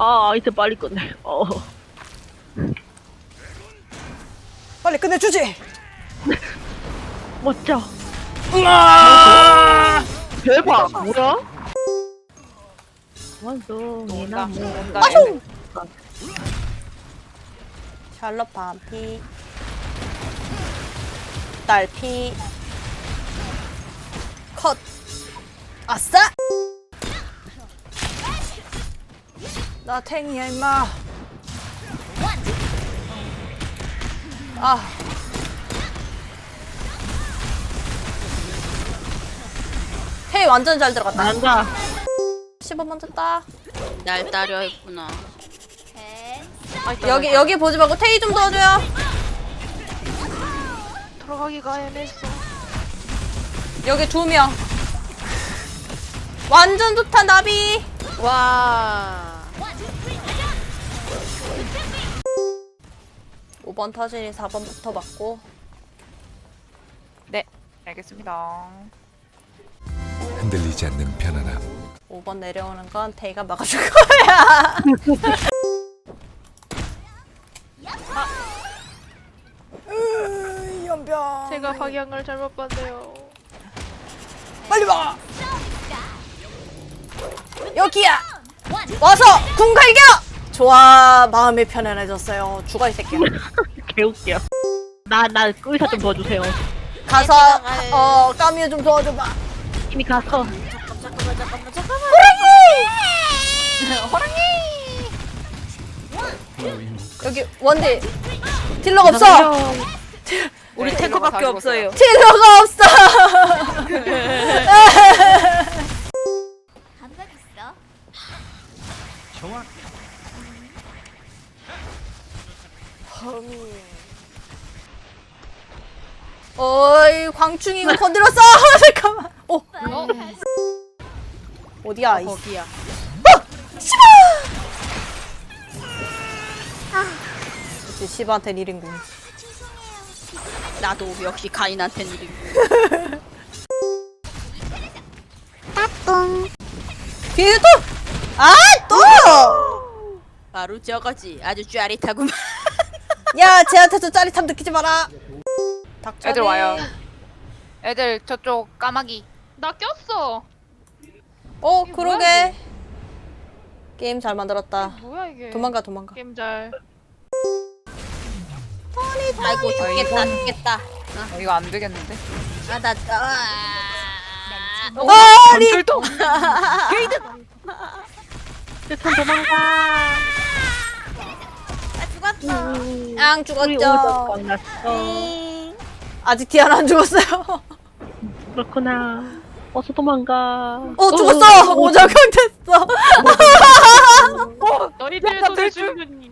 아 아이템 빨리 끝내. 어. 빨리 끝내주지. 멋져. 으아! 대박. 뭐야? 완성이나 뭔가 뭐. 뭔가 아쇼. 샬럿 반피. 딸피. 컷. 아싸. 나 탱이야 임마. 아. 헤이 완전 잘 들어갔다. 난다. 10원 먼저 따. 날 따려 했구나. 여기 여기 보지 말고 테이 좀 넣어줘요. 들어가기가 애매했어. 여기 두 명. 완전 좋다 나비. 와. 5번 터진이 4번부터 맞고. 네, 알겠습니다. 흔들리지 않는 편안함 5번 내려오는 건 테이가 막아줄 거야. 으, 연병. 제가 방향을 잘못 봤네요. 빨리 와. 여기야. 와서 궁 갈겨. 좋아 마음이 편안해졌어요. 죽어 이 새끼야. 개웃겨. 나나 의사 좀 도와주세요. 가서. 어 까미유 좀 도와줘봐. 이미 갔어. 잠깐만 잠깐만 잠깐만. 여기 원딜 딜러가 없어. 우리 탱커밖에 없어요. 딜러가 없어. 어 이 광충이 이거 건드렸어. 잠깐만. 어. 어디야? 이 거기야. 이제 시바한테 1인공. 나도 역시 가인한텐 일이고. 뒤에 또. 아 또. 바로 저거지. 아주 짜릿하구만. 야 쟤한테도 짜릿함 느끼지 마라. 닥쳐. 애들 와요. 애들 저쪽 까마귀. 나 꼈어. 어 이게 그러게. 뭐야, 게임 잘 만들었다. 뭐야 이게? 도망가 도망가. 게임 잘. 아이고 죽겠다 죽겠다. 어, 이거 안 되겠는데? 아나 아. 아니 전술도. 세찬 도망가. 음. 앙 죽었죠. 음. 아직 디아나 안 죽었어요. 그렇구나. 어서 도망가. 어, 어 죽었어. 어, 어. 오작용 됐어. 너희들 손에 죽는